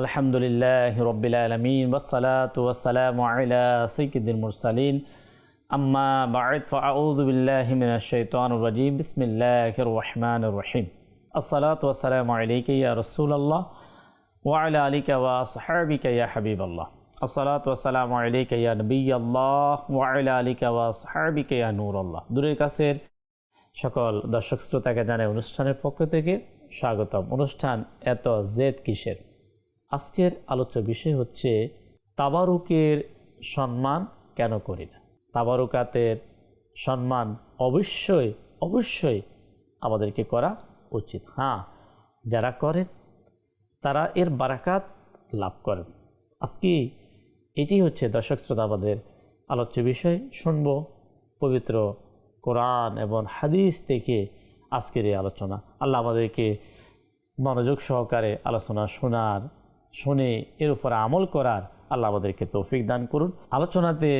আলহামদুলিল্লাহ রবিল আলমিন ওসালাত ওয়াসালাম আলা সৈকিদ্দিন মুরসালিন। আম্মা বাঈদ ফাউযু বিল্লাহি মিনাশ শাইতানির রাজিম। বিসমিল্লাহির রহমানির রহিম। আসসালাতু ওয়াসসালামু আলাইকা ইয়া রাসূলুল্লাহ, ওয়া আলা আলিকা ওয়া আসহাবিকা ইয়া হাবিবাল্লাহ। আসসালাতু ওয়াসসালামু আলাইকা ইয়া নবিয়াল্লাহ, ওয়া আলা আলিকা ওয়া আসহাবিকা ইয়া নূরাল্লাহ। দূরের কাছের সকল দর্শক শ্রোতাকে জানাই অনুষ্ঠানের পক্ষ থেকে স্বাগতম। অনুষ্ঠান এত জেদ কিসের? আজকের আলোচ্য বিষয় হচ্ছে তাবারুকের সম্মান কেন করি না? তাবারুকাতের সম্মান অবশ্যই অবশ্যই আমাদেরকে করা উচিত। হ্যাঁ যারা করেন, তারা এর বারাকাত লাভ করেন। আজকে এটি হচ্ছে দর্শক শ্রোতা, আমাদের আলোচ্য বিষয়। শুনব পবিত্র কোরআন এবং হাদিস থেকে আজকের এই আলোচনা। আল্লাহ আমাদেরকে মনোযোগ সহকারে আলোচনা শোনার শুনে এর উপরে আমল করার আল্লাহ আমাদেরকে তৌফিক দান করুন। আলোচনাতে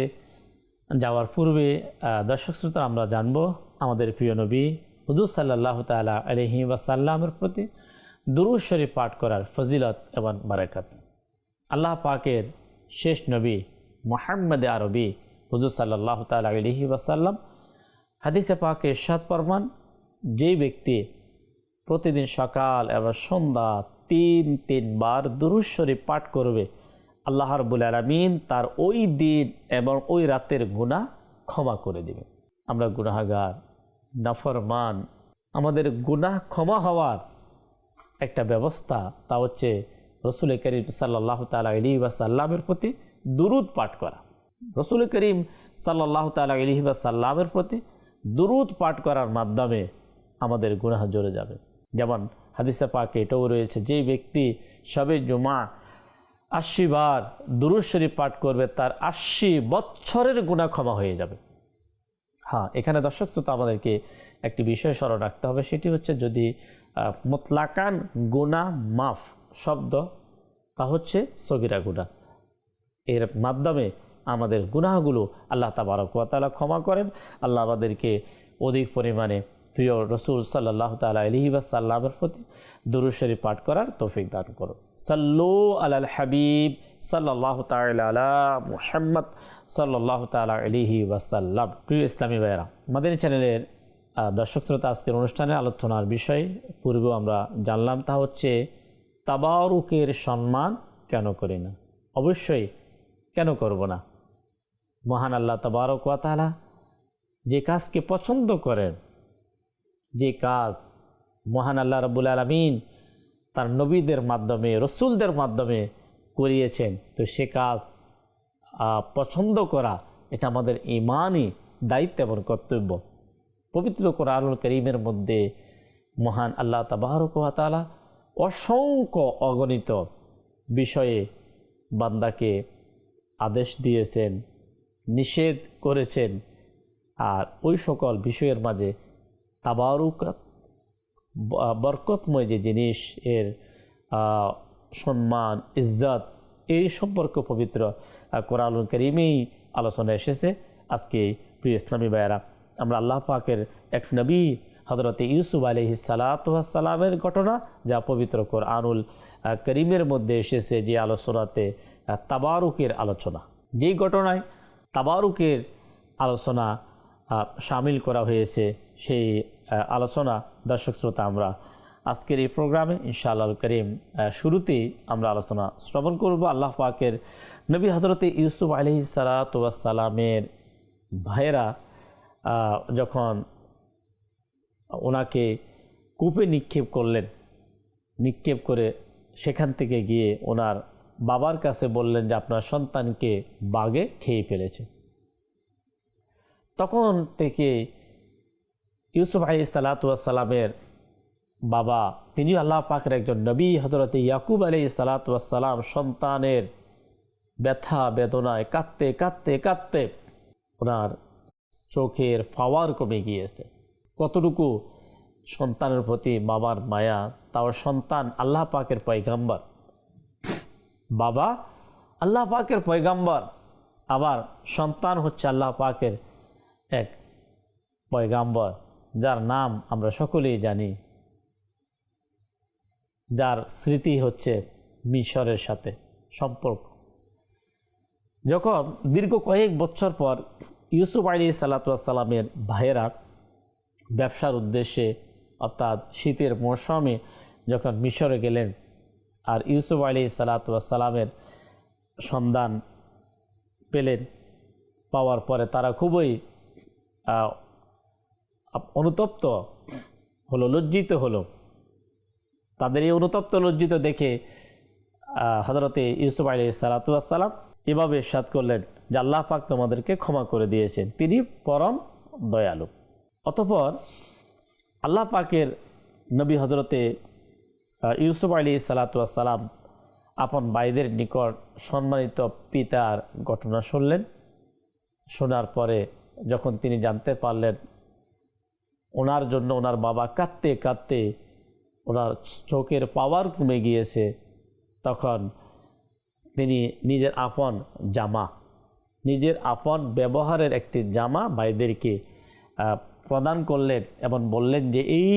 যাওয়ার পূর্বে দর্শক শ্রোতা, আমরা জানব আমাদের প্রিয় নবী হুজুর সাল্লাহ তালা আলহি ওয়াসাল্লামের প্রতি দুরুদ শরীফ পাঠ করার ফজিলত এবং বারাকাত। আল্লাহ পাকের শেষ নবী মোহাম্মদ আরবি হুজুর সাল্লাহ তালা আলহি ওয়াসাল্লাম হাদিসে পাকের সাত পরমান যেই ব্যক্তি প্রতিদিন সকাল এবং সন্ধ্যা তিন তিনবার দুরুদ শরীফ পাঠ করবে। আল্লাহ রবুল আলমিন তার ওই দিন এবং ওই রাতের গুণা ক্ষমা করে দেবে। আমরা গুনাহাগার, নাফরমান, আমাদের গুনাহ ক্ষমা হওয়ার একটা ব্যবস্থা তা হচ্ছে রসুল করিম সাল্লাহ তালা আলী সাল্লামের প্রতি দুরুদ পাঠ করা। রসুল করিম সাল্লাহ তালা আলী সাল্লামের প্রতি দুরুদ পাঠ করার মাধ্যমে আমাদের গুনাহ জড়ে যাবে। যেমন হাদিসা পাকে এটাও রয়েছে যে ব্যক্তি সবে জমা আশি বার দুরুদ শরীফ পাঠ করবে, তার আশি বৎসরের গুণা ক্ষমা হয়ে যাবে। হ্যাঁ এখানে দর্শক শ্রোতা, আমাদেরকে একটি বিষয় স্মরণ রাখতে হবে, সেটি হচ্ছে যদি মোতলাকান গুণা মাফ শব্দ, তা হচ্ছে সগিরা গুণা এর মাধ্যমে আমাদের গুনাহগুলো আল্লাহ তাবারকালা ক্ষমা করেন, আল্লাহ আমাদেরকে অধিক পরিমাণে প্রিয় রসুল সাল্লাহ তালা আলহি সাল্লামের প্রতি দুরুশরী পাঠ করার তৌফিক দান করো সাল্লু আলাল হাবিব সাল্লাহ তালা মুহাম্মদ সাল্লাহ তালা আলিহি ওয়াসাল্লাম। প্রিয় ইসলামী ভাইরা মাদানী চ্যানেলের দর্শক শ্রোতা আজকের অনুষ্ঠানে আলোচনার বিষয়, পূর্বেও আমরা জানলাম, তা হচ্ছে তাবারুকের সম্মান কেন করি না? অবশ্যই কেন করব না? মহান আল্লাহ তাবারক ওয়া তাআলা যে কাজকে পছন্দ করেন যে কাজ মহান আল্লাহ রবুল আলমিন তার নবীদের মাধ্যমে, রসুলদের মাধ্যমে করিয়েছেন। তো সে কাজ পছন্দ করা, এটা আমাদের ইমানই দায়িত্ব এবং কর্তব্য। পবিত্র কোরআনুল করিমের মধ্যে মহান আল্লাহ তাবারক ওয়া অসংখ্য অগণিত বিষয়ে বান্দাকে আদেশ দিয়েছেন, নিষেধ করেছেন। আর ওই সকল বিষয়ের মাঝে তাবারুকাত বরকতময় যে জিনিস এর সম্মান ইজ্জত এই সম্পর্ক পবিত্র আহ, কোরআনুল করিমেই আলোচনা এসেছে। আজকে প্রিয় ইসলামী ভাইয়েরা আমরা আল্লাহ পাকের এক নবী হজরত ইউসুফ আলহি সালাতামের ঘটনা যা পবিত্র কোরআনুল করিমের মধ্যে এসেছে যে আলোচনাতে তাবারুকের আলোচনা। যেই ঘটনায় তাবারুকের আলোচনা সামিল করা হয়েছে সেই আলোচনা দর্শক শ্রোতা আমরা। আজকের এই প্রোগ্রামে ইনশাআল্লাহ করিম শুরুতেই আমরা আলোচনা শ্রবণ করব আল্লাহ পাকের নবী হজরতে ইউসুফ আলহি সালাতামের ভাইয়েরা যখন ওনাকে কূপে নিক্ষেপ করলেন, নিক্ষেপ করে সেখান থেকে গিয়ে ওনার বাবার কাছে বললেন যে আপনার সন্তানকে বাগে খেয়ে ফেলেছে। তখন থেকে ইউসুফ আলী সালাতামের বাবা তিনি আল্লাহ পাকের একজন নবী। হজরত ইয়াকুব আলী সালাতাম সন্তানের ব্যথা, বেদনায় কাঁদতে কাঁদতে কাঁদতে ওনার চোখের পাওয়ার কমে গিয়েছে। কতটুকু সন্তানের প্রতি বাবার মায়া, তাও সন্তান আল্লাহ পাকের পয়গাম্বার। বাবা, আল্লাহ পাকের পয়গাম্বার। আবার সন্তান হচ্ছে আল্লাহ পাকের এক পয়গাম্বর, যার নাম আমরা সকলেই জানি। যার স্মৃতি হচ্ছে মিশরের সাথে সম্পর্ক। যখন দীর্ঘ কয়েক বছর পর ইউসুফ আলী সালাতামের ভাইয়েরা ব্যবসার উদ্দেশ্যে, অর্থাৎ শীতের মৌসুমে যখন মিশরে গেলেন আর ইউসুফ আলী সালাতামের সন্ধান পেলেন, পাওয়ার পরে তারা খুবই অনুতপ্ত হলো, লজ্জিত হলো। তাদের এই অনুতপ্ত, লজ্জিত দেখে হজরতে ইউসুফ আলী সালাতাম এভাবে সাদ করলেন যে আল্লাহ পাক তোমাদেরকে ক্ষমা করে দিয়েছেন। তিনি পরম দয়ালু। অতপর আল্লাহ পাকের নবী হজরতে ইউসুফ আলী সালাতাম আপন ভাইদের নিকট সম্মানিত পিতার ঘটনা শুনলেন। শোনার পরে যখন তিনি জানতে পারলেন, ওনার জন্য ওনার বাবা কাঁদতে কাঁদতে ওনার চোখের পাওয়ার কমে গিয়েছে, তখন তিনি নিজের আপন জামা, নিজের আপন ব্যবহারের একটি জামা ভাইদেরকে প্রদান করলেন এবং বললেন যে, এই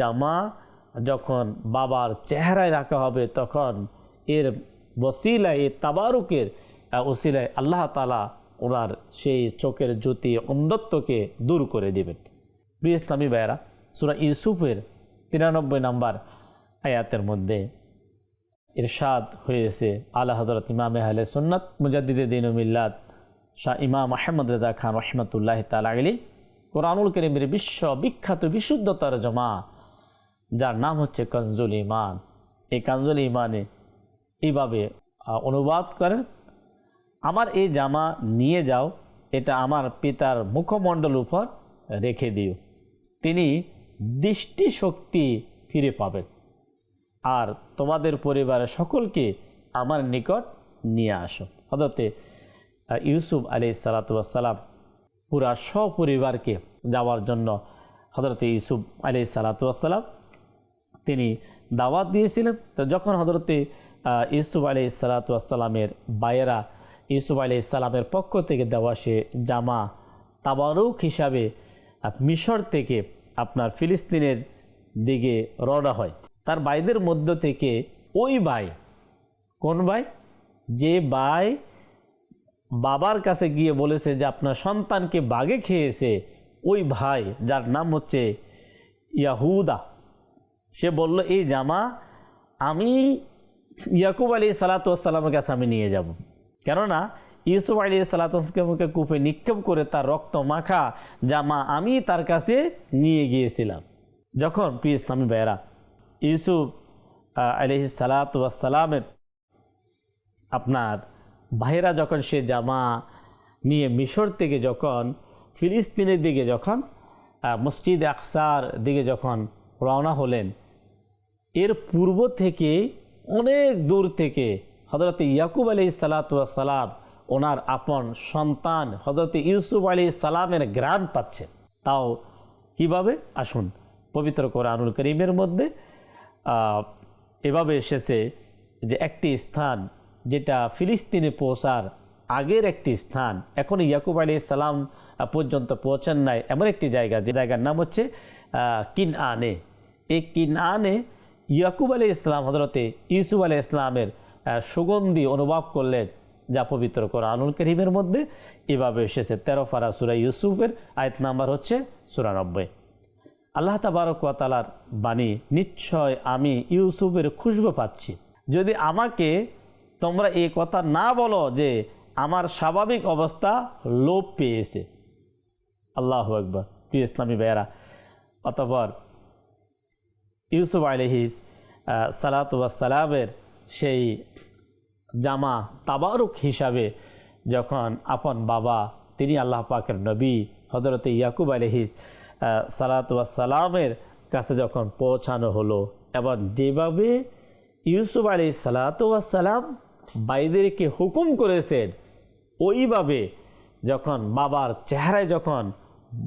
জামা যখন বাবার চেহারায় রাখা হবে, তখন এর বসিলায় তাবারুকের ওসিলায় আল্লাহ তালা ওনার সেই চোখের জ্যোতি অন্ধত্বকে দূর করে দিবেন। প্রিয় ইসলামী ভাইয়েরা, সুরা ইউসুফের তিরানব্বই নাম্বার আয়াতের মধ্যে ইরশাদ হয়েছে আলা হজরত ইমাম আহলে সুন্নত মুজাদ্দিদে দিন মিল্লাত শাহ ইমাম আহমদ রেজা খান রহমতুল্লাহ তালি কোরআনুল করিমের বিশ্ব বিখ্যাত বিশুদ্ধতার জমা, যার নাম হচ্ছে কনজুল ইমান এই কানজুল ইমানে এইভাবে অনুবাদ করেন। আমার এই জামা নিয়ে যাও, এটা আমার পিতার মুখমণ্ডল উপর রেখে দিও। তিনি দৃষ্টিশক্তি ফিরে পাবেন। আর তোমাদের পরিবারের সকলকে আমার নিকট নিয়ে আসো। হদতে ইউসুফ আলি সালাতাম পুরা সপরিবারকে যাওয়ার জন্য হজরত ইউসুফ আলি সালাতাম তিনি দাওয়াত দিয়েছিলেন। তো যখন হজরতে ইউসুফ আলি সালাতামের বায়েরা ইউসুফ আলি ইসালামের পক্ষ থেকে দেওয়া সে জামা তাবারুক হিসাবে মিশর থেকে আপনার ফিলিস্তিনের দিকে রওনা হয়। তার ভাইদের মধ্য থেকে ওই ভাই, কোন ভাই? যে ভাই বাবার কাছে গিয়ে বলেছে যে আপনার সন্তানকে বাগে খেয়েছে ওই ভাই, যার নাম হচ্ছে ইয়াহুদা। সে বলল, এই জামা আমি ইয়াকুব আলী সালাতামের কাছে আমি নিয়ে যাব। কেননা ইউসুফ আলী সালাতামকে কূপে নিক্ষেপ করে তার রক্ত মাখা জামা আমি তার কাছে নিয়ে গিয়েছিলাম। যখন প্রিয় ইসলামী বেয়েরা ইউসুফ আলহি সালাতামের আপনার ভাইরা যখন সে জামা নিয়ে মিশর থেকে যখন, ফিলিস্তিনের দিকে যখন মসজিদ আকসার দিকে যখন রওনা হলেন, এর পূর্ব থেকে অনেক দূর থেকে হজরত ইয়াকুব আলী সালাতাম ওনার আপন সন্তান হজরত ইউসুফ আলী সালামের গ্রাম পাচ্ছেন তাও কীভাবে? আসুন, পবিত্র কোরআনুল করিমের মধ্যে এভাবে এসেছে যে একটি স্থান যেটা ফিলিস্তিনে পৌঁছার আগের একটি স্থান এখন ইয়াকুব আলী সালাম পর্যন্ত পৌঁছান নাই, এমন একটি জায়গা, যে জায়গার নাম হচ্ছে কিন আনে এই কিন আনে ইয়াকুব আলী ইসলাম হজরতে ইউসুফ আলী ইসলামের সুগন্ধি অনুভব করলেন যা পবিত্র কোরআনুল করিমের মধ্যে। এভাবে এসেছে তেরো ফারা সুরা ইউসুফের আয়ত নাম্বার হচ্ছে চুরানব্বই আল্লাহ তাবারক ওয়া তাআলার বাণী, নিশ্চয় আমি ইউসুফের খুশবু পাচ্ছি। যদি আমাকে তোমরা এই কথা না বলো যে আমার স্বাভাবিক অবস্থা লোপ পেয়েছে। আল্লাহ একবার প্রিয় ইসলামী বেয়ারা অতপর ইউসুফ আলহিস সালাতামের সেই জামা তাবারুক হিসাবে যখন আপন বাবা, তিনি আল্লাহ পাকের নবী হজরত ইয়াকুব আলহিস সালাতামের কাছে যখন পৌঁছানো হলো, এবং যেভাবে ইউসুফ আলী সালাতাম বাইদেরকে হুকুম করেছেন, ওইভাবে যখন বাবার চেহারায় যখন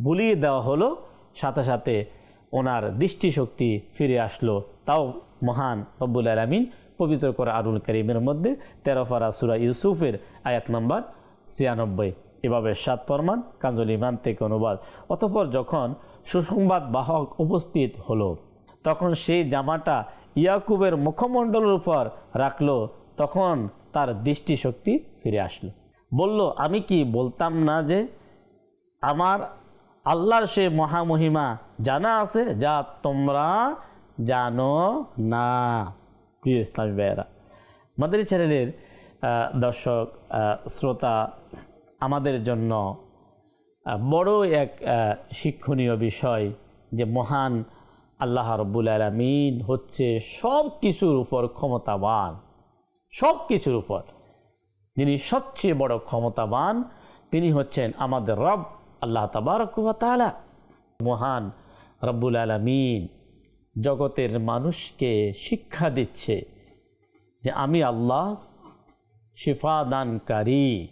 বুলিয়ে দেওয়া হলো, সাথে সাথে ওনার দৃষ্টিশক্তি ফিরে আসলো। তাও মহান রব্বুল আলমিন পবিত্র করা আরুল করিমের মধ্যে তেরো ফারা সুরা ইউসুফের আয়াত নম্বর ছিয়ানব্বই। এভাবে সাত ফরমান কাঞ্জল ইমান থেকে অনুবাদ। অতপর যখন সুসংবাদ বাহক উপস্থিত হলো, তখন সেই জামাটা ইয়াকুবের মুখমণ্ডলের উপর রাখল, তখন তার দৃষ্টিশক্তি ফিরে আসলো। বলল, আমি কি বলতাম না যে আমার আল্লাহর সে মহামহিমা জানা আছে যা তোমরা জানো না? প্রিয় ইসলামী ভাইয়েরা মাদারি চ্যানেলের দর্শক শ্রোতা আমাদের জন্য বড় এক শিক্ষণীয় বিষয় যে মহান আল্লাহ রব্বুল আলমিন হচ্ছে সব কিছুর উপর ক্ষমতাবান সব কিছুর উপর। যিনি সবচেয়ে বড় ক্ষমতাবান, তিনি হচ্ছেন আমাদের রব, আল্লাহ তাবারকালা মহান রব্বুল আলমিন। জগতের মানুষকে শিক্ষা দিচ্ছে যে আমি আল্লাহ শিফাদানকারী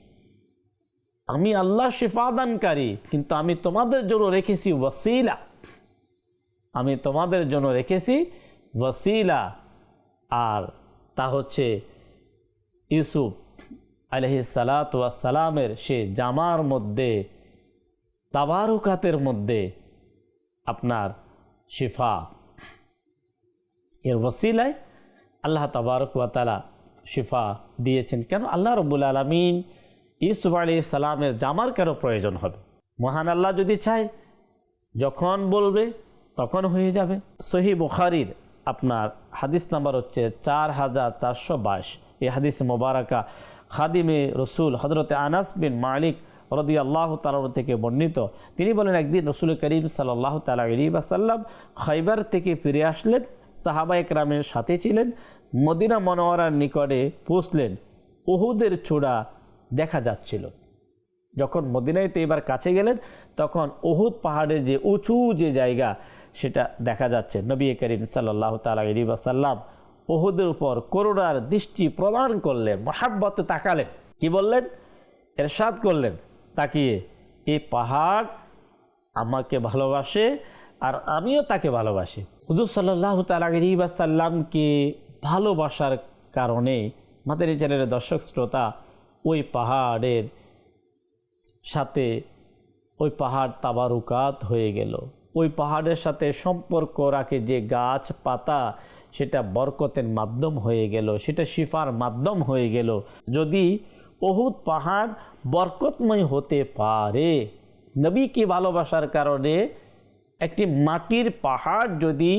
আমি আল্লাহ শিফাদানকারী কিন্তু আমি তোমাদের জন্য রেখেছি ওয়াসিলা। আমি তোমাদের জন্য রেখেছি ওয়াসিলা। আর তা হচ্ছে ইউসুফ আলহি সালাতামের সে জামার মধ্যে, তাবারুকাতের মধ্যে আপনার শিফা। এর ওসিলায় আল্লাহ তাবারক তালা শিফা দিয়েছেন। কেন? আল্লাহ রবুল আলমিন ইসুফ আলী সালামের জামার কেন প্রয়োজন হবে? মহান আল্লাহ যদি চায়, যখন বলবে তখন হয়ে যাবে। সহি বুখারির আপনার হাদিস নাম্বার হচ্ছে চার হাজার চারশো বাইশ। এই হাদিস মোবারকা খাদিমে রসুল হজরতে আনাস বিন মালিক রদি আল্লাহ তালার থেকে বর্ণিত। তিনি বলেন, একদিন রসুল করিম সাল্লাহ তালা আলী খৈবার থেকে ফিরে আসলেন। সাহাবা একরামের সাথে ছিলেন, মদিনা মনোয়ারার নিকটে পৌঁছলেন ওহুদের চূড়া দেখা যাচ্ছিল। যখন মদিনাইতে এবার কাছে গেলেন, তখন ওহুদ পাহাড়ের যে উঁচু যে জায়গা, সেটা দেখা যাচ্ছে। নবী করিম সাল্লাহ তালা আলী বাসাল্লাম ওহুদের উপর করোনার দৃষ্টি প্রদান করলেন, মহাব্বতে তাকালেন। কি বললেন? এরশাদ করলেন, তাকিয়ে এই পাহাড় আমাকে ভালোবাসে আর আমিও তাকে ভালোবাসি। হুজুর সাল্লাহ তালাসাল্লামকে ভালোবাসার কারণে আমাদের এই চ্যানেলের দর্শক শ্রোতা ওই পাহাড়ের সাথে ওই পাহাড় তাবারুকাত হয়ে গেল। ওই পাহাড়ের সাথে সম্পর্ক রাখে যে গাছ পাতা, সেটা বরকতের মাধ্যম হয়ে গেল, সেটা শিফার মাধ্যম হয়ে গেল। যদি অহুদ পাহাড় বরকতময় হতে পারে, নবীকে ভালোবাসার কারণে একটি মাটির পাহাড় যদি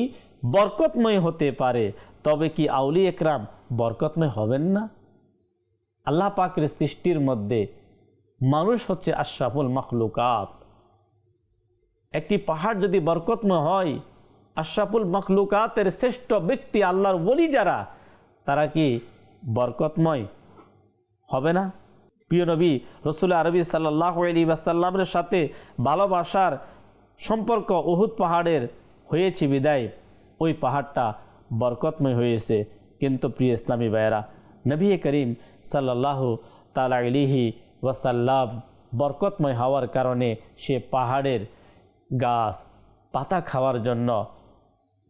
বরকতময় হতে পারে, তবে কি আউলি একরাম বরকতময় হবেন না? আল্লাহ পাকের সৃষ্টির মধ্যে মানুষ হচ্ছে আশরাফুল মখলুকাত। একটি পাহাড় যদি বরকতময় হয়, আশরাফুল মখলুকাতের শ্রেষ্ঠ ব্যক্তি আল্লাহর বলি যারা, তারা কি বরকতময় হবে না? প্রিয় নবী, রসুল আরবি সাল্লাহ আলী বাসাল্লামের সাথে ভালোবাসার সম্পর্ক উহুদ পাহাড়ের হয়েছে বিদায়। ওই পাহাড়টা বরকতময় হয়েছে। কিন্তু প্রিয় ইসলামী ভাইয়েরা, নবী করিম সাল্লাহ তালা আলিহি ওয়াসাল্লাম বরকতময় হওয়ার কারণে সে পাহাড়ের গাছ, পাতা খাওয়ার জন্য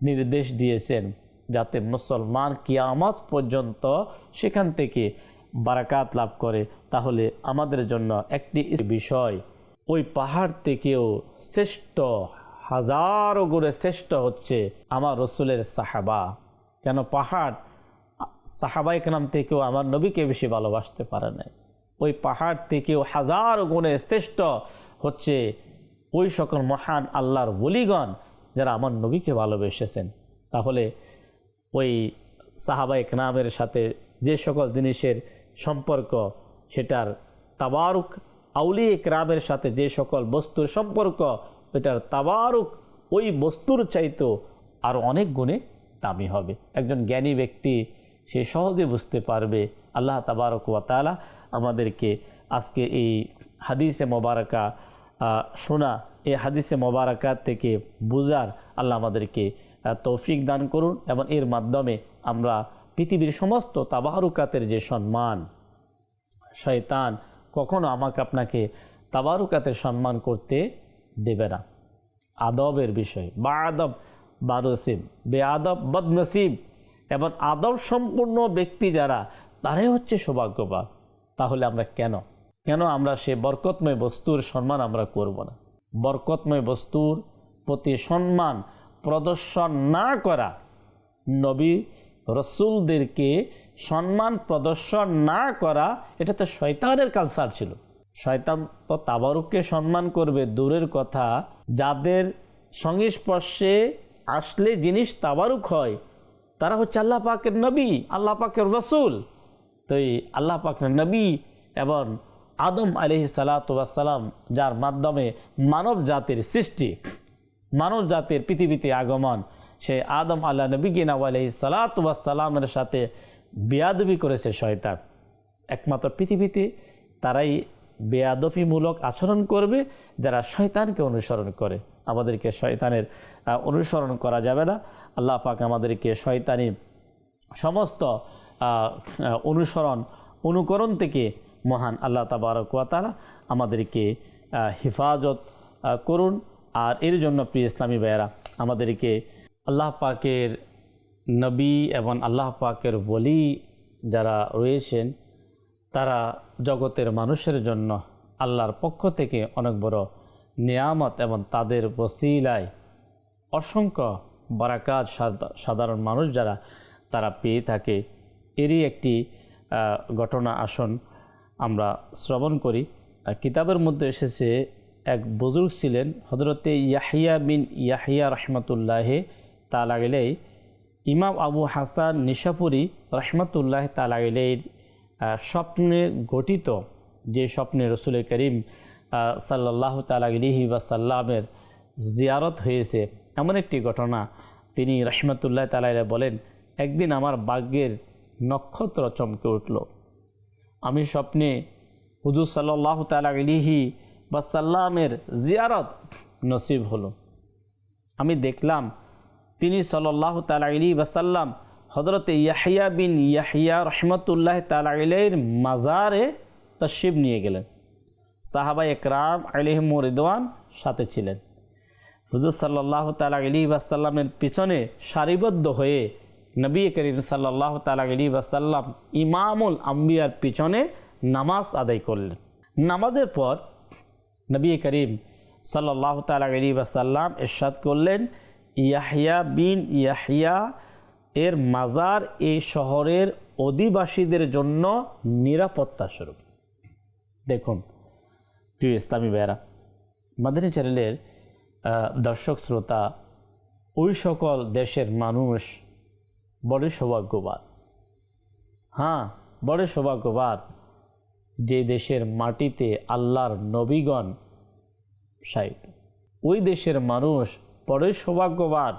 নির্দেশ দিয়েছেন যাতে মুসলমান কিয়ামত পর্যন্ত সেখান থেকে বারাকাত লাভ করে। তাহলে আমাদের জন্য একটি বিষয় ওই পাহাড় থেকেও শ্রেষ্ঠ, হাজারো গুণে শ্রেষ্ঠ হচ্ছে আমার রসুলের সাহাবা। কেন পাহাড় সাহাবাইক নাম থেকেও আমার নবীকে বেশি ভালোবাসতে পারে নাই। ওই পাহাড় থেকেও হাজার গুণে শ্রেষ্ঠ হচ্ছে ওই সকল মহান আল্লাহর বলিগণ যারা আমার নবীকে ভালোবেসেছেন। তাহলে ওই সাহাবা একনামের সাথে যে সকল জিনিসের সম্পর্ক, সেটার তাবারুক আউলি একরামের সাথে যে সকল বস্তুর সম্পর্ক, এটার তাবারুক ওই বস্তুর চাইতো আরও অনেক গুণে দামি হবে। একজন জ্ঞানী ব্যক্তি, সে সহজে বুঝতে পারবে, আল্লাহ তাবারক ওয়াতালা আমাদেরকে আজকে এই হাদিসে মোবারকা শোনা, এই হাদিসে মোবারকা থেকে বুজার আল্লাহ আমাদেরকে তৌফিক দান করুন এবং এর মাধ্যমে আমরা পৃথিবীর সমস্ত তাবারুকাতের যে সম্মান, শয়তান কখনো আমাকে আপনাকে তাবারুকাতে সম্মান করতে দেবে না। আদবের বিষয়। বা আদব বারসিব বে আদব বদনসিব। এবং আদব সম্পূর্ণ ব্যক্তি যারা, তারাই হচ্ছে সৌভাগ্যবান। তাহলে আমরা কেন? কেন আমরা সে বরকতময় বস্তুর সম্মান আমরা করব না? বরকতময় বস্তুর প্রতি সম্মান প্রদর্শন না করা নবী রসুলদেরকে সম্মান প্রদর্শন না করা এটা তো শয়তানের কালচার ছিল। শয়তান তো তাবারুককে সম্মান করবে, দূরের কথা। যাদের সংস্পর্শে আসলে জিনিস তাবারুক হয়, তারা হচ্ছে আল্লাহ পাকের নবী, আল্লাহ পাকের রসুল। তো এই আল্লাহ পাকের নবী এবং আদম আলহি সালাতাম যার মাধ্যমে মানব জাতির সৃষ্টি, মানব জাতির পৃথিবীতে আগমন, সে আদম আল্লাহ নবী গিনা আলহি সালাতামের সাথে বেয়াদবি করেছে শয়তান। একমাত্র পৃথিবীতে তারাই বেয়াদফিমূলক আচরণ করবে, যারা শয়তানকে অনুসরণ করে। আমাদেরকে শয়তানের অনুসরণ করা যাবে না। আল্লাহ পাক আমাদেরকে শয়তানি সমস্ত অনুসরণ, অনুকরণ থেকে মহান আল্লাহ তাবারকালা আমাদেরকে হেফাজত করুন। আর এর জন্য প্রিয় ইসলামী ভাইয়েরা, আমাদেরকে আল্লাহ পাকের নবী এবং আল্লাহ পাকের বলি যারা রয়েছেন, তারা জগতের মানুষের জন্য আল্লাহর পক্ষ থেকে অনেক বড় নিয়ামত এবং তাদের বসিলায় অসংখ্য বারাকাত সাধা- সাধারণ মানুষ যারা তারা পেয়ে থাকে। এরই একটি ঘটনা আসন আমরা শ্রবণ করি। কিতাবের মধ্যে এসেছে, এক বুজুর্গ ছিলেন হজরতে ইয়াহিয়া বিন ইয়াহিয়া রহমতুল্লাহে তা লাগলেই ইমাম আবু হাসান নিশাপুরি রহমতুল্লাহ তালাইলের স্বপ্নে গঠিত যে স্বপ্নে রসুল করিম সাল্লাহ বা সাল্লামের জিয়ারত হয়েছে, এমন একটি ঘটনা তিনি রহমতুল্লাহ তালাইলে বলেন, একদিন আমার বাগ্যের নক্ষত্র চমকে উঠল। আমি স্বপ্নে হুজুর সাল্লাহ বা সাল্লামের জিয়ারত নসিব হলো। আমি দেখলাম তিনি সাল্লাহ তালি বাসাল্লাম হজরত ইয়াহিয়া বিন ইয়াহিয়া রহমতুল্লাহ তালাইলের মাজারে তশিব নিয়ে গেলেন। সাহাবা একরাম আলিহম রিদওয়ান সাথে ছিলেন। হুজুর সাল্লাহ তালা আলী বাসাল্লামের পিছনে সারিবদ্ধ হয়ে নবী করিম সাল্লাহ তালা আলী বাসাল্লাম ইমামুল আম্বিয়ার পিছনে নামাজ আদায় করলেন। নামাজের পর নবী করিম সাল্লাহ তালা আলী বাসাল্লাম এরশাদ করলেন ইয়াহিয়া বিন ইয়াহিয়া এর মাজার এই শহরের অধিবাসীদের জন্য নিরাপত্তা স্বরূপ। দেখুন, প্রিয় ইসলামী বেড়া মাদানী চ্যানেলের দর্শক, শ্রোতা, ওই সকল দেশের মানুষ বড় সৌভাগ্যবান। হ্যাঁ বড় সৌভাগ্যবান যে দেশের মাটিতে আল্লাহর নবীগণ সাহিত্য। ওই দেশের মানুষ বড়ই সৌভাগ্যবান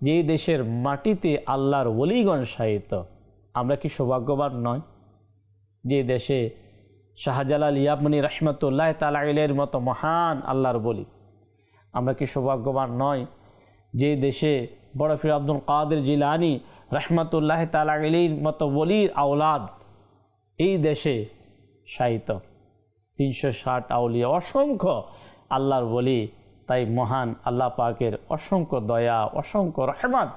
যে দেশের মাটিতে আল্লাহর ওলিগণ সাহিত্য আমরা কি সৌভাগ্যবান নয়? যে দেশে শাহজালাল ইয়াবনি রহমতুল্লাহ তালাইলের মতো মহান আল্লাহর বলি। আমরা কি সৌভাগ্যবান নয় যে দেশে বড় ফির আব্দুল কাদের জিলানি রহমতুল্লাহ তালাইলির মতো বলির আওলাদ এই দেশে সাহিত্য তিনশো ষাট আউলিয়া অসংখ্য আল্লাহর বলি তাই মহান আল্লাহ পাকের অসংখ্য দয়া, অসংখ্য রহমত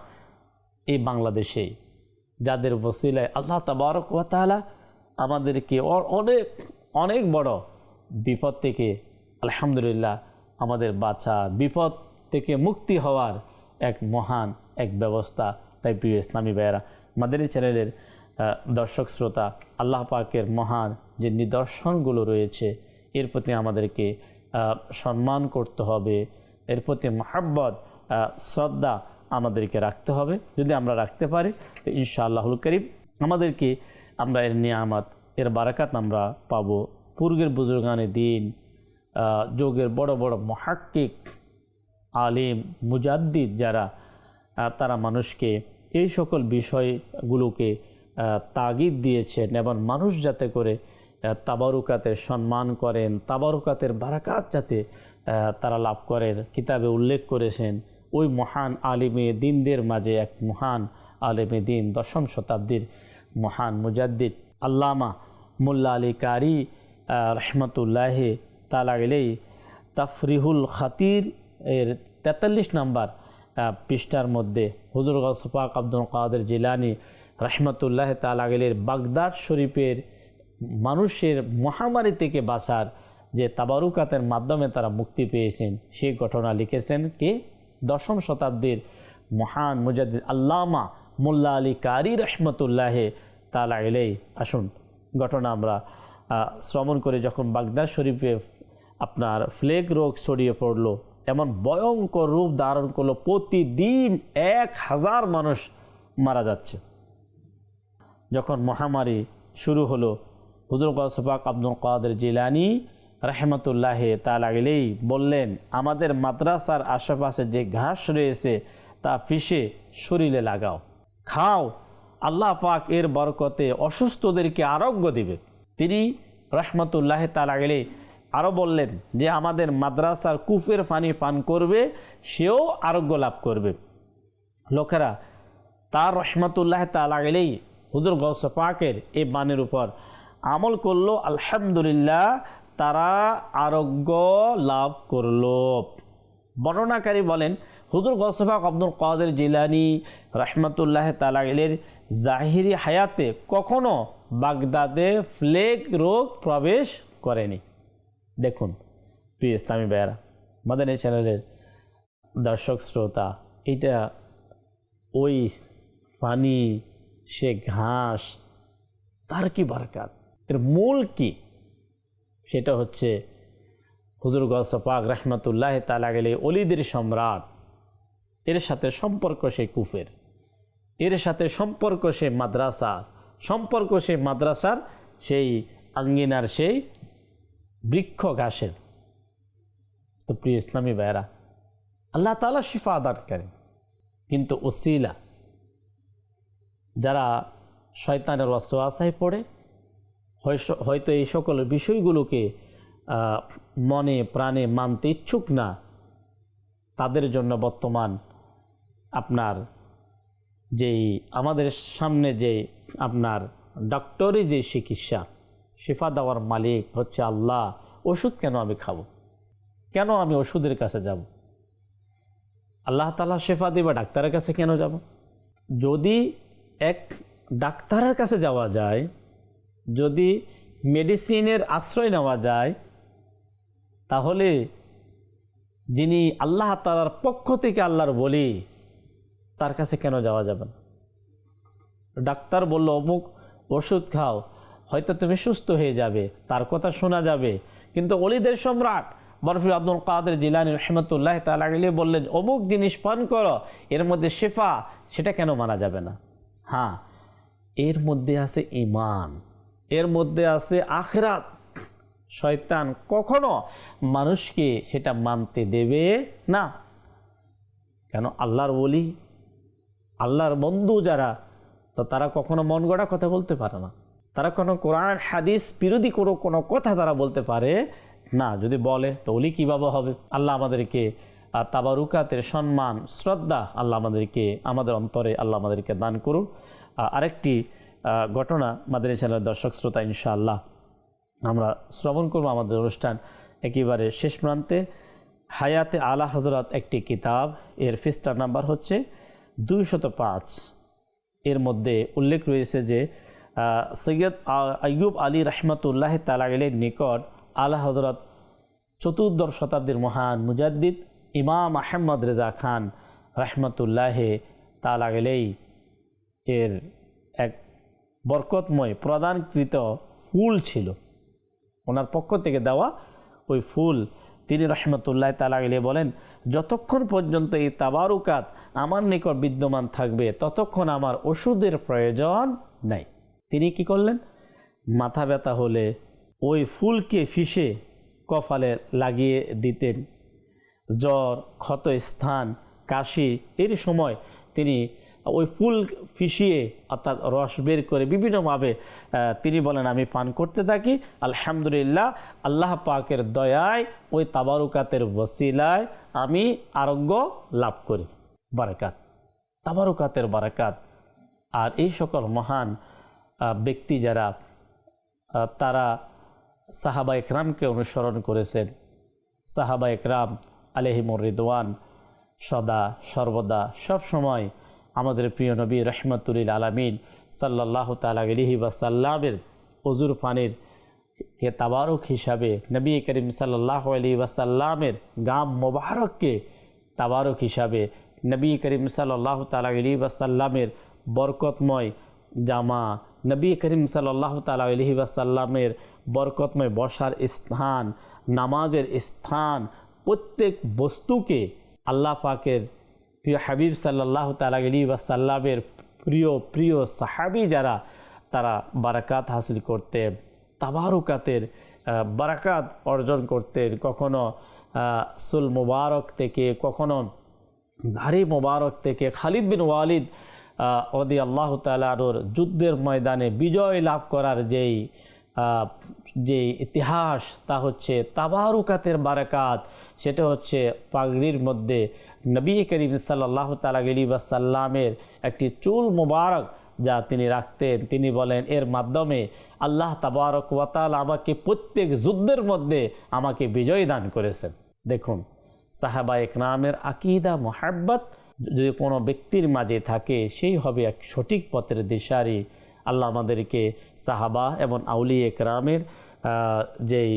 এই বাংলাদেশে, যাদের বসিলায় আল্লাহ তাবারক ওয়া তাআলা আমাদেরকে অনেক অনেক বড় বিপদ থেকে, আলহামদুলিল্লাহ, আমাদের বাঁচা বিপদ থেকে মুক্তি হওয়ার এক মহান এক ব্যবস্থা। তাই প্রিয় ইসলামী ভাইয়েরা, মাদানী চ্যানেলের দর্শক শ্রোতা, আল্লাহ পাকের মহান যে নিদর্শনগুলো রয়েছে, এর প্রতি আমাদেরকে সম্মান করতে হবে। এর প্রতি মহাব্বত শ্রদ্ধা আমাদেরকে রাখতে হবে। যদি আমরা রাখতে পারি, তো ইনশাআল্লাহুল করিম আমাদেরকে আমরা এর নিয়ামত, এর বারাকাত আমরা পাবো। পূর্বের বুজুর্গানে দিন যোগের বড় বড় মহাক্কিক, আলিম, মুজাদ্দিদ যারা তারা মানুষকে এই সকল বিষয়গুলোকে তাগিদ দিয়েছেন এবং মানুষ যাতে করে তাবারুকাতের সম্মান করেন, তাবারুকাতের বারাকাত যাতে তারা লাভ করেন। কিতাবে উল্লেখ করেছেন, ওই মহান আলিমে দিনদের মাঝে এক মহান আলিমে দিন, দশম শতাব্দীর মহান মুজাদ্দিদ আল্লামা মোল্লা আলী কারি রহমতুল্লাহ তালা গেলেই তাফরিহুল খাতির এর তেতাল্লিশ নাম্বার পৃষ্ঠার মধ্যে হুজুর গসফাক আব্দুল কাদের জিলানি রহমতুল্লাহ তালাগেলের বাগদাদ শরীফের মানুষের মহামারী থেকে বাঁচার যে তাবারুকাতের মাধ্যমে তারা মুক্তি পেয়েছেন সেই ঘটনা লিখেছেন কে? দশম শতাব্দীর মহান মুজাদ্দিদ আল্লামা মোল্লা আলী কারি রহমতুল্লাহে তালা এলেই আসুন ঘটনা আমরা আহ, শ্রবণ করে যখন বাগদাদ শরীফে আপনার ফ্লেগ রোগ ছড়িয়ে পড়ল এমন ভয়ঙ্কর রূপ ধারণ করল প্রতিদিন এক হাজার মানুষ মারা যাচ্ছে। যখন মহামারী শুরু হলো হুজুর গসফাক আব্দুল কাদের জিলানি রাহমাতুল্লাহ তালা গেলেই বললেন, আমাদের মাদ্রাসার আশেপাশে যে ঘাস রয়েছে, তা পিষে শরীরে লাগাও। খাও। আল্লাহ পাক এর বরকতে অসুস্থদেরকে আরোগ্য দিবে। তিনি রহমতুল্লাহ তালা গেলে আরও বললেন যে, আমাদের মাদ্রাসার কুফের পানি পান করবে, সেও আরোগ্য লাভ করবে। লোকেরা তার রহমতুল্লাহ তালা গেলেই হুজুর গৌস পাকের এই বাণীর উপর আমল করল, আলহামদুলিল্লাহ, তারা আরোগ্য লাভ করল। বর্ণনাকারী বলেন, হুজুর গৌসফাক আব্দুল কাদের জিলানি রহমতুল্লাহ তালাগিলের জাহিরি হায়াতে কখনো বাগদাদে ফ্লেগ রোগ প্রবেশ করেনি। দেখুন, প্রিয় ইসলামী বেয়ারা মাদানী চ্যানেলের দর্শক শ্রোতা, এটা ওই পানি সে ঘাস, তার কি বারকাত? এর মূল কি? সেটা হচ্ছে হুজুর গসপাক রহমতুল্লাহ তালা গেলে অলিদের সম্রাট। এর সাথে সম্পর্ক সে কুফের। এর সাথে সম্পর্ক সে মাদ্রাসার। সম্পর্ক সে মাদ্রাসার সেই আঙ্গিনার সেই বৃক্ষ ঘাসের। তো প্রিয় ইসলামী ভাইরা আল্লাহ তালা শিফা আদান করেন। কিন্তু ওসিলা, যারা শয়তানের ওয়াসওয়াসায় পড়ে হয়তো এই সকল বিষয়গুলোকে মনে, প্রাণে মানতে ইচ্ছুক না, তাদের জন্য বর্তমান আপনার যেই, আমাদের সামনে যে আপনার ডক্টরি যে চিকিৎসা, শিফা দেওয়ার মালিক হচ্ছে আল্লাহ, ওষুধ কেন আমি খাব? কেন আমি ওষুধের কাছে যাব? আল্লাহ তালা শেফা দিবা, ডাক্তারের কাছে কেন যাব? যদি এক ডাক্তারের কাছে যাওয়া যায় যদি মেডিসিনের আশ্রয় নেওয়া যায়, তাহলে যিনি আল্লাহ তালার পক্ষ থেকে আল্লাহর বলি, তার কাছে কেন যাওয়া যাবে না? ডাক্তার বলল, অমুক ওষুধ খাও, হয়তো তুমি সুস্থ হয়ে যাবে, তার কথা শোনা যাবে। কিন্তু অলিদের সম্রাট বরফি আব্দুল কাদের জিলানি রহমতুল্লাহ তালা গেলে বললেন, অমুক জিনিস পান করো, এর মধ্যে শেফা, সেটা কেন মানা যাবে না? হ্যাঁ এর মধ্যে আছে ইমান এর মধ্যে আছে আখরাত। শয়তান কখনো মানুষকে সেটা মানতে দেবে না। কেন? আল্লাহর বলি আল্লাহর বন্ধু যারা, তো তারা কখনো মন গড়া কথা বলতে পারে না। তারা কোনো কোরআন, হাদিস, বিরোধী কোনো কোনো কথা তারা বলতে পারে না। যদি বলে, তো ওলি কীভাবে হবে? আল্লাহ আমাদেরকে তাবারুকাতের সম্মান, শ্রদ্ধা আল্লাহ আমাদেরকে, আমাদের অন্তরে আল্লাহ আমাদেরকে দান করুন আরেকটি ঘটনা মাদানী চ্যানেলের দর্শক শ্রোতা, ইনশাআল্লাহ। আমরা শ্রবণ করব আমাদের অনুষ্ঠান একেবারে শেষ প্রান্তে। হায়াতে আলা হজরত একটি কিতাব, এর ফিস্টার নাম্বার হচ্ছে দুইশত পাঁচ। এর মধ্যে উল্লেখ রয়েছে যে সৈয়দ আ- আইয়ুব আলী রহমতুল্লাহ তালাগেলের নিকট আলা হজরত চতুর্দশ শতাব্দীর মহান মুজাদ্দিদ ইমাম আহমদ রেজা খান রহমতুল্লাহ তালাগেলেই এর এক বরকতময়, প্রদানকৃত ফুল ছিল। ওনার পক্ষ থেকে দেওয়া ওই ফুল। তিনি রহমতুল্লাহ তালা গেলে বলেন, যতক্ষণ পর্যন্ত এই তাবারুকাত আমার নিকট বিদ্যমান থাকবে, ততক্ষণ আমার ওষুধের প্রয়োজন নাই। তিনি কি করলেন? মাথা ব্যথা হলে ওই ফুলকে ফিসে কপালে লাগিয়ে দিতেন। জ্বর ক্ষত স্থান কাশি, এর সময় তিনি ওই ফুল ফিসিয়ে অর্থাৎ রস বের করে বিভিন্নভাবে তিনি বলেন, আমি পান করতে থাকি। আলহামদুলিল্লাহ, আল্লাহ পাকের দয়ায়, ওই তাবারুকাতের বসিলায় আমি আরোগ্য লাভ করি। বারাকাত। তাবারুকাতের বারাকাত। আর এই সকল মহান ব্যক্তি যারা তারা সাহাবা একরামকে অনুসরণ করেছেন। সাহাবা একরাম আলহিমুর রিদওয়ান সদা সর্বদা সব সময় আমাদের প্রিয় নবী রহমতুলিল আলমিন সাল্লাহ তালা আলহি ওয়াসাল্লামের অজুর পানির কে তাবারক হিসাবে নবী করিম সাল্লাহ আলী ওয়াসাল্লামের গাম মোবারককে তাবারক হিসাবে নবী করিম সাল্লাহ তালা আলী ওয়াসাল্লামের বরকতময় জামা, নবী করিম সাল্লাহ তালা আলহি ওয়াসাল্লামের বরকতময় বসার স্থান, নামাজের স্থান প্রত্যেক বস্তুকে আল্লাহ পাকের প্রিয় হাবিব সাল্লাহ তালা আলী ওয়াসাল্লামের প্রিয় প্রিয় সাহাবি যারা, তারা বারাকাত হাসিল করতেন তাবারুকাতের বারাকাত অর্জন করতেন কখনো সুল মুবারক থেকে, কখনো ধারি মুবারক থেকে খালিদ বিন ওয়ালিদ ওদি আল্লাহ তালার যুদ্ধের ময়দানে বিজয় লাভ করার যেই যে ইতিহাস, তা হচ্ছে তাবারুকাতের বারাকাত। সেটা হচ্ছে পাগড়ির মধ্যে নবী করিম সাল্লাহ তালাগলি সাল্লামের একটি চুল মুবারক যা তিনি রাখতেন। তিনি বলেন, এর মাধ্যমে আল্লাহ তাবারক ওয়াতাল আমাকে প্রত্যেক যুদ্ধের মধ্যে আমাকে বিজয় দান করেছেন। দেখুন, সাহাবা একরামের আকিদা, মোহাব্বত যদি কোনো ব্যক্তির মাঝে থাকে, সেই হবে এক সঠিক পথের দিশারি। আল্লাহ আমাদেরকে সাহাবা এবং আউলি একরামের যেই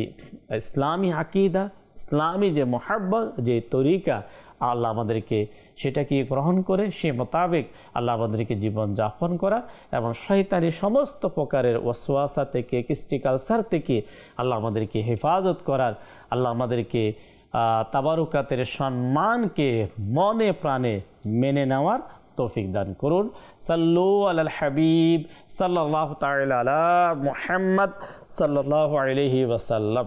ইসলামী আকিদা, ইসলামী যে মোহাব্বত, যে তরিকা আল্লাহ আমাদেরকে সেটাকে গ্রহণ করে? সে মোতাবেক আল্লাহ আমাদেরকে জীবন যাপন করা এবং শয়তানি সমস্ত প্রকারের ওয়াসওয়াসা থেকে কৃষ্টি কালচার থেকে আল্লাহ আমাদেরকে হেফাজত করার, আল্লাহ আমাদেরকে তাবারুকাতের সম্মানকে মনে প্রাণে মেনে নেওয়ার তৌফিক দান করুন। সাল্লু আল হাবিব সাল্লাহ তাল আলা মুহাম্মদ সাল্লাহ আলহি ওয়াসাল্লাম।